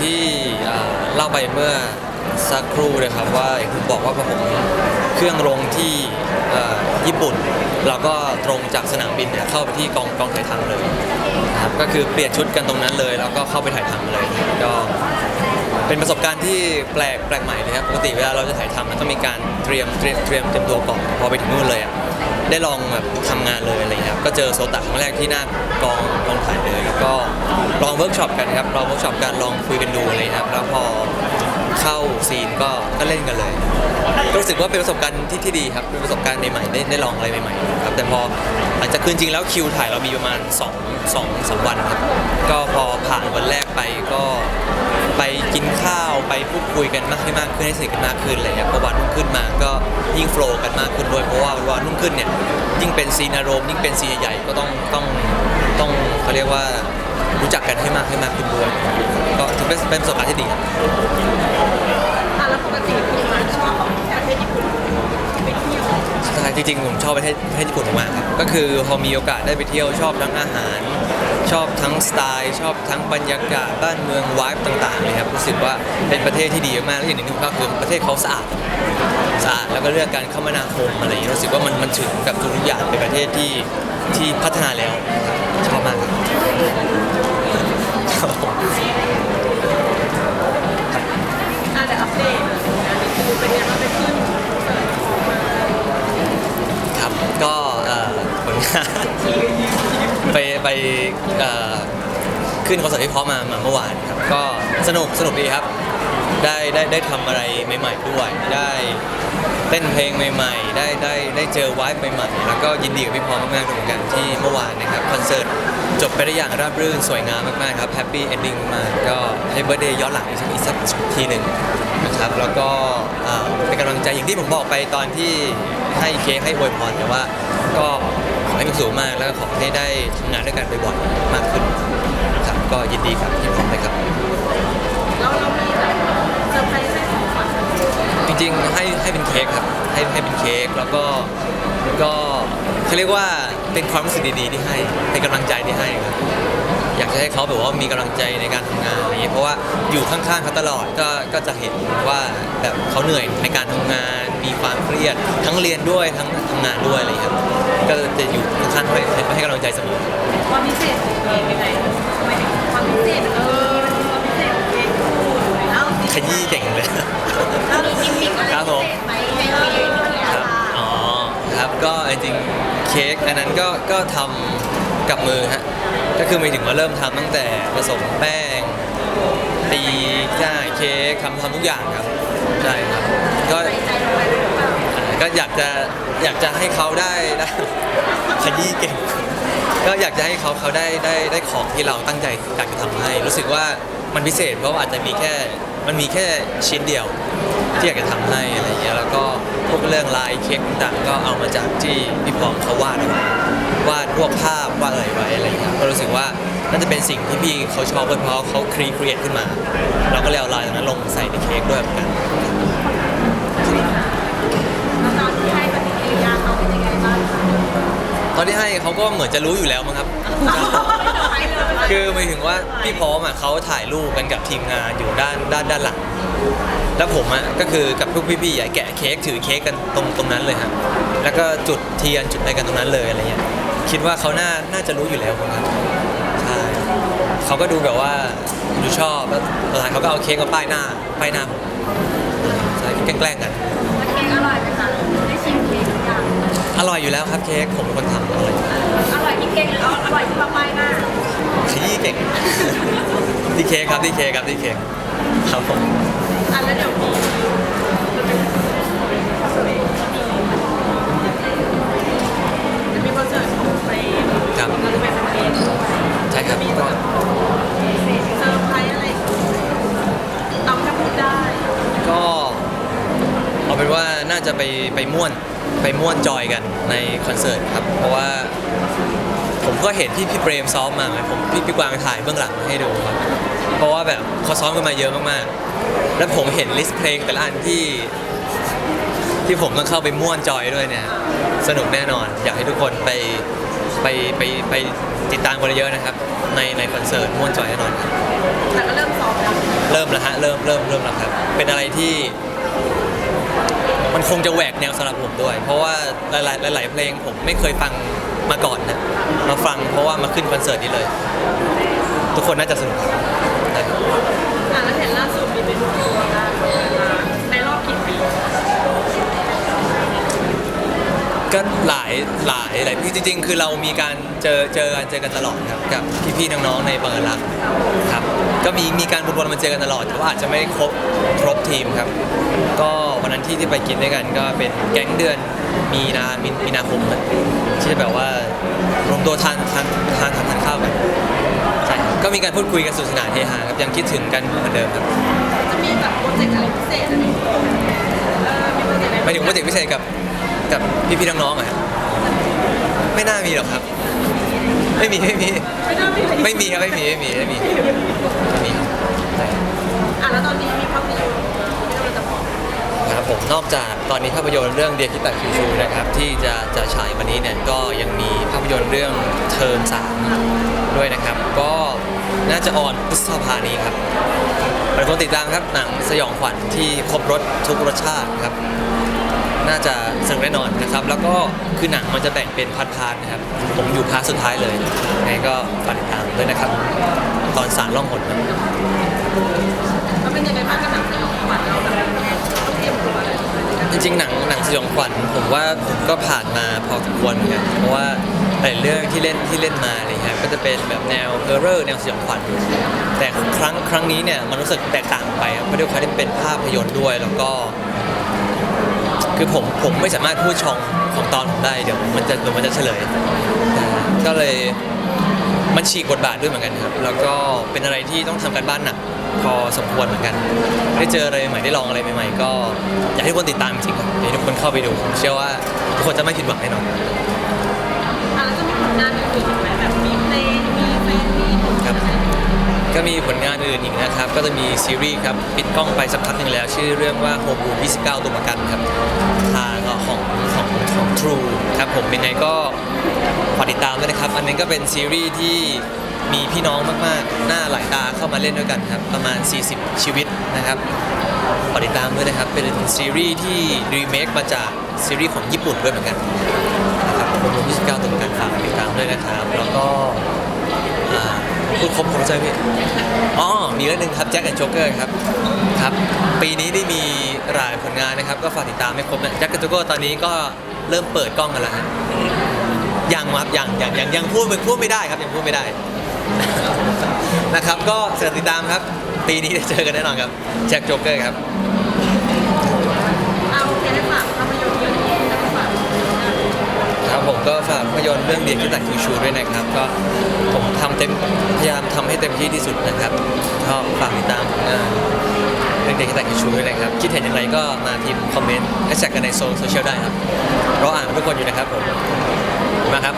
ที่เล่าไปเมื่อสักครู่เลยครับว่าอย่างที่บอกว่าพอผมเครื่องลงที่ญี่ปุ่น เราก็ตรงจากสนามบินเนี่ยเข้าไปที่กองกองถ่ายทำเลยครับก็คือเปลี่ยนชุดกันตรงนั้นเลย แล้วก็เข้าไปถ่ายทำเลยก็เป็นประสบการณ์ที่แปลกแปลกใหม่เลยครับปกติเวลาเราจะถ่ายทำมันต้องมีการเตรียมเตรียมเตรียมเตรียมตัวก่อนพอไปถึงนู่นเลยอะ ได้ลองแบบทำงานเลยอะไรอย่างเงี้ยครับก็เจอโซตะครั้งแรกที่หน้ากองกองถ่ายเลยแล้วก็ลองเวิร์กช็อปกันครับลองเวิร์กช็อปกันลองคุยกันดูอะไรอย่างเลยครับแล้วพอเข้าซีนก็ก็เล่นกันเลยก็รู้สึกว่าเป็นประสบการณ์ที่ที่ดีครับเป็นประสบการณ์ใหม่ๆได้ได้ลองอะไรใหม่ๆครับแต่พอหลังจากคืนจริงแล้วคิวถ่ายเรามีประมาณ2 2 3วันครับ พูดคุยกันมากขึ้นมากขึ้นให้สนิทกันมากขึ้นอะไรเงี้ยพอวันรุ่งขึ้นมาก็ยิ่งโฟล์กันมากขึ้นด้วยเพราะว่าวันรุ่งขึ้นเนี่ยยิ่งเป็นซีนอารมณ์ยิ่งเป็นซีนใหญ่ก็ต้องต้องต้องเขาเรียกว่ารู้จักกันให้มากให้มากขึ้นด้วยก็ถือเป็นเป็นประสบการณ์ที่ดีครับอะแล้วปกติคุณมาชอบประเทศญี่ปุ่นไปเที่ยว ใช่จริงๆผมชอบประเทศประเทศญี่ปุ่นมากครับก็คือพอมีโอกาสได้ไปเที่ยวชอบทั้งอาหาร ชอบทั้งสไตล์ ชอบทั้งบรรยากาศบ้านเมืองวายต่างๆเลยครับรู้สึกว่าเป็นประเทศที่ดีมากและอย่างหนึ่งที่ผมชอบคือประเทศเขาสะอาดสะอาดแล้วก็เรื่องการคมนาคมอะไรอย่างเงี้รู้สึกว่ามันมันถึงกับทุกๆอย่างเป็นประเทศที่ที่พัฒนาแล้วชอบมากครับอะเดี๋ยวอัปเดตงานนี้คือเป็นยังไงบ้างไปขึ้นคอนเสิร์ตของมา ครับก็เอ่อผลงาน ไปไปเอ่อขึ้นคอนเสิร์ตที่เพราะมามาเมื่อวานครับก็สนุกสนุกดีครับ ได้ได้ได้ทำอะไรใหม่ ๆ ด้วย ได้เต้นเพลงใหม่ ๆ ได้ได้ได้เจอวายใหม่ๆแล้วก็ยินดีกับพี่พร้อมมากๆด้วยเหมือนกันที่เมื่อวานนะครับคอนเสิร์ตจบไปได้อย่างราบรื่นสวยงามมากๆครับแฮปปี้เอนดิ้งมากก็ให้เบ r ร์เดย์ย้อนหลังอีกสักอีกสักทีหนึ่งนะครับแล้วก็เอ่อเป็นกำลังใจอย่างที่ผมบอกไปตอนที่ให้เค้กให้อวยพรแต่ว่าก็ ขอให้มีความสูงมากแล้วก็ขอให้ได้ทำงานด้วยกันบ่อยๆมากขึ้นครับก็ยินดีครับที่พร้อมเลยครับ แล้วเรามีแบบเซอร์ไพรส์ให้ของขวัญจริงๆให้ให้เป็นเค้กครับให้ให้เป็นเค้กแล้วก็ก็เขาเรียกว่าเป็นความรู้สึกดีๆที่ให้เป็นกำลังใจที่ให้ครับ อยากจะให้เขาแบบว่ามีกำลังใจในการทำงานอะไรอย่างเงี้ยเพราะว่าอยู่ข้างๆเขาตลอดก็ก็จะเห็นว่าแบบเขาเหนื่อยในการทำงาน มีความเครียดทั้งเรียนด้วยทั้งทำงานด้วยอะไรอย่างเงี้ยครับก็จะอยู่ข้างๆให้ให้กำลังใจเสมอ ความพิเศษของเพลงยังไงหมายถึงความพิเศษเออมันมีความพิเศษของเพลงเล่าสิขยี้เก่งเลยเล่ากิมมิคอะไรครับผมพิเศษไหมในเพลงเนี่ยครับ ค่ะอ๋อ ครับก็จริงๆเค้กอันนั้นก็ก็ทำกับมือฮะ ก็คือหมายถึงว่าเริ่มทำตั้งแต่ผสมแป้ง ตีใช่เค้กทำทำทุกอย่างครับใช่ครับก็ใส่ใจลงไปเลยหรือเปล่าก็อยากจะอยากจะให้เขาได้ได้ขยี้เก่งก็อยากจะให้เขาเขาได้ได้ได้ของที่เราตั้งใจอยากจะทำให้ รู้สึกว่ามันพิเศษเพราะว่าอาจจะมีแค่มันมีแค่ชิ้นเดียว ที่อยากจะทำให้อะไรอย่างเงี้ยแล้วก็พวกเรื่องลายเค้กต่างๆก็เอามาจากที่พี่พร้อมเขาวาดเอาไว้วาดพวกภาพวาดอะไรไว้อะไรอย่างเงี้ยก็รู้สึกว่า น่าจะเป็นสิ่งที่พี่เขาชอบด้วยเพราะเขาครีเอทขึ้นมา เราก็เลยเอาลายตรงนั้นลงใส่ในเค้กด้วยเหมือนกันแล้วตอนที่ให้แบบนี้กิริยาเขาเป็นยังไงบ้างคะตอนที่ให้เขาก็เหมือนจะรู้อยู่แล้วมั้งครับให้เลยคือหมายถึงว่าพี่พร้อมอะเขาถ่ายรูปกันกับทีมงานอยู่ด้านด้านด้านหลัง แล้วผมอะก็คือกับพวกพี่ๆอะแกะเค้กถือเค้กกันตรงตรงนั้นเลยครับแล้วก็จุดเทียนจุดอะไรกันตรงนั้นเลยอะไรเงี้ยคิดว่าเขาน่าน่าจะรู้อยู่แล้วมั้งครับใช่ เขาก็ดูแบบว่าดูชอบแล้วตอนหลังเขาก็เอาเค้กมาป้ายหน้าป้ายหน้าผมใช่แกล้งๆกันเค้กอร่อยไหมคะได้ชิมเค้กหรือยังอร่อยอยู่แล้วครับเค้กผมเป็นคนทำอร่อยอร่อยที่เค้กหรืออร่อยที่มาป้ายหน้าขยี้เก่งที่เค้กครับที่เค้กครับที่เค้กครับผมอะแล้วเดี๋ยวมีจะมีคอนเสิร์ตของเพลง ครับ เราจะเป็นเพลงด้วย ใช่ครับ มี ก็ แบบเซอร์ไพรส์อะไรเอาแค่พูดได้ ก็เอาเป็นว่าน่าจะ ไปไปม่วนไปม่วนจอยกันในคอนเสิร์ตครับ เพราะว่าผมก็เห็นที่พี่เปรมซ้อมมาไงผมพี่พี่กวางถ่ายเบื้องหลังให้ดูครับ เพราะว่าแบบเขาซ้อมกันมาเยอะมากๆ แล้วผมเห็นลิสต์เพลงแต่ละอันที่ ที่ผมต้องเข้าไปม่วนจอยด้วยเนี่ย สนุกแน่นอน อยากให้ทุกคนไปไปไปไปติดตามกันเยอะๆนะครับ ในในคอนเสิร์ตม่วนจอยแน่นอนครับแต่ก็เริ่มซ้อมแล้วเริ่มแล้วฮะเริ่มเริ่มเริ่มแล้วครับ เป็นอะไรที่ มันคงจะแหวกแนวสำหรับผมด้วย เพราะว่าหลายๆหลาย ๆ เพลงผมไม่เคยฟังมาก่อนนะมาฟังเพราะว่ามาขึ้นคอนเสิร์ตนี้เลย ทุกคนน่าจะสนุกครับใช่ครับอะแล้วเห็นล่าสุดมีเป็นตัวนะในรอบกี่ปีก็หลายหลายหลายพี่จริง ๆ คือเรามีการเจอเจอกันเจอกันตลอดครับกับพี่ๆน้องๆในบังเอิญรักครับ ก็มีมีการวนๆมาเจอกันตลอดแต่ว่าอาจจะไม่ได้ครบครบทีมครับ ก็วันนั้นที่ที่ไปกินด้วยกันก็เป็นแก๊งเดือนมีนามีมีนาคมนะที่แบบว่ารวมตัวทานทานทานทานทานข้าวกันใช่ครับก็มีการพูดคุยกันสนุกสนานเฮฮาครับยังคิดถึงกันเหมือนเดิมครับจะมีแบบโปรเจกต์อะไรพิเศษอะไรเออมีโปรเจกต์อะไรหมายถึงโปรเจกต์พิเศษกับกับพี่ๆน้องๆอะครับไม่น่ามีหรอกครับ ไม่มีไม่มีไม่น่ามีเลยไม่มีครับไม่มีไม่มีไม่มีไม่มี อะแล้วตอนนี้มีภาพยนตร์ที่เราจะบอกครับผมนอกจากตอนนี้ภาพยนตร์เรื่องเดียคิตะคิวชูนะครับที่จะจะฉายวันนี้เนี่ยก็ยังมีภาพยนตร์เรื่องเทิร์นสามด้วยนะครับ ก็น่าจะออนพฤษภานี้ครับหลายคนติดตามครับหนังสยองขวัญที่ครบรถทุกรสชาติครับ น่าจะสนุกแน่นอนนะครับ แล้วก็คือหนังมันจะแบ่งเป็นพาร์ทๆนะครับ ผมอยู่พาร์ทสุดท้ายเลยยังไงก็ฝากติดตามด้วยนะครับ ตอนสารล่องหนครับมันเป็นยังไงบ้างกับหนังสยองขวัญเราแบบต้องเตรียมตัวอะไรจริงๆหนังหนังสยองขวัญผมว่าผมก็ผ่านมาพอสมควรเหมือนกันเพราะว่าหลายเรื่องที่เล่นที่เล่นมาอะไรเงี้ยก็จะเป็นแบบแนวเฮอร์เรอร์แนวสยองขวัญแต่ครั้งครั้งนี้เนี่ยมันรู้สึกแตกต่างไปครับเพราะด้วยความที่เป็นภาพยนตร์ด้วยแล้วก็ คือผมผมไม่สามารถพูดช่องของตอนผมได้เดี๋ยวมันจะเดี๋ยวมันจะเฉลย ก็เลยมันฉีกบทบาทด้วยเหมือนกันครับ แล้วก็เป็นอะไรที่ต้องทำการบ้านหนักพอสมควรเหมือนกัน ได้เจออะไรใหม่ได้ลองอะไรใหม่ๆ ก็อยากให้ทุกคนติดตามจริงๆครับอยากให้ทุกคนเข้าไปดูผมเชื่อว่าทุกคนจะไม่ผิดหวังแน่นอน อะแล้วจะมีผลงานอื่นๆอีกไหมเพลงมีแฟนมีผลงานอะไร ก็มีผลงานอื่นอีกนะครับ ก็จะมีซีรีส์ครับ ปิดกล้องไปสักพักหนึ่งแล้ว ชื่อเรื่องว่าโฮมบู29ตัวประกันครับทางของของของ True ครับผมยังไงก็ฝากติดตามด้วยนะครับ อันนี้ก็เป็นซีรีส์ที่มีพี่น้องมากๆ หน้าหลายตาเข้ามาเล่นด้วยกันครับ ประมาณ 40 ชีวิตนะครับฝากติดตามด้วยนะครับ เป็นซีรีส์ที่รีเมคมาจากซีรีส์ของญี่ปุ่นด้วยเหมือนกันนะครับโฮมบู29ตัวประกันฝากติดตามด้วยนะครับ แล้วก็ ครบผมใช่พี่อ๋อมีเรื่องหนึ่งครับแจ็คแอนด์โจ๊กเกอร์ครับครับ ปีนี้ได้มีหลายผลงานนะครับ ก็ฝากติดตามให้ครบนะแจ็คแอนด์โจ๊กเกอร์ตอนนี้ก็เริ่มเปิดกล้องกันแล้วฮะยังครับยังยังยังยังพูดมันพูดไม่ได้ครับยังพูดไม่ได้ นะครับ ก็เสนอติดตามครับ ปีนี้ได้เจอกันแน่นอนครับแจ็คโจ๊กเกอร์ครับ ผมก็ฝากภาพยนตร์เรื่องเดียที่ตัดคิวชูด้วยนะครับ ก็ผมทำเต็มพยายามทำให้เต็มที่ที่สุดนะครับก็ฝากติดตามผลงานเรื่องเดียที่ตัดคิวชูด้วยนะครับ คิดเห็นอย่างไรก็มาพิมพ์คอมเมนต์แฮชแท็กกันในโซเชียลได้ครับรออ่านทุกคนอยู่นะครับผมมาครับ